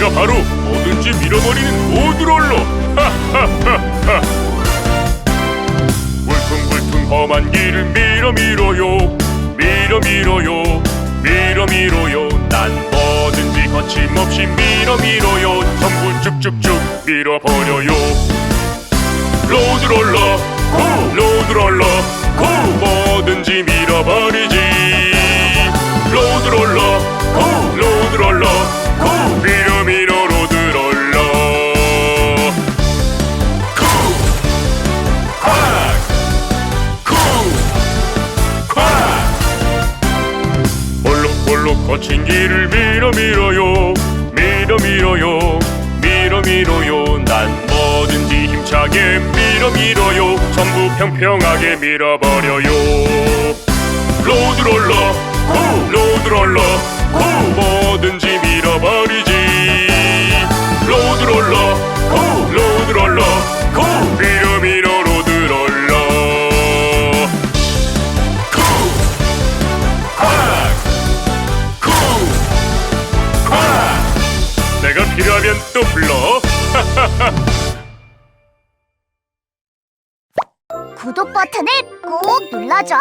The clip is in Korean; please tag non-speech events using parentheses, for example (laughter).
내가 바로 뭐든지 밀어버리는 로드롤러 하하하하 (laughs) 울퉁불퉁 험한 길을 밀어 밀어요. 밀어 밀어요. 밀어 밀어요. 난 뭐든지 거침없이 밀어 밀어요. 전부 쭉쭉쭉 밀어버려요. 로드롤러 고 로드롤러 고 뭐든지 밀어버리지 볼록볼록 거친 길을 밀어 밀어요. 밀어 밀어요. 밀어 밀어요. 난 뭐든지 힘차게 밀어 밀어요. 전부 평평하게 밀어버려요. 로드롤러 고 로드롤러 고 뭐든지 밀어버리지 내가 필요하면 또 불러 (laughs) 구독 버튼을 꼭 눌러줘.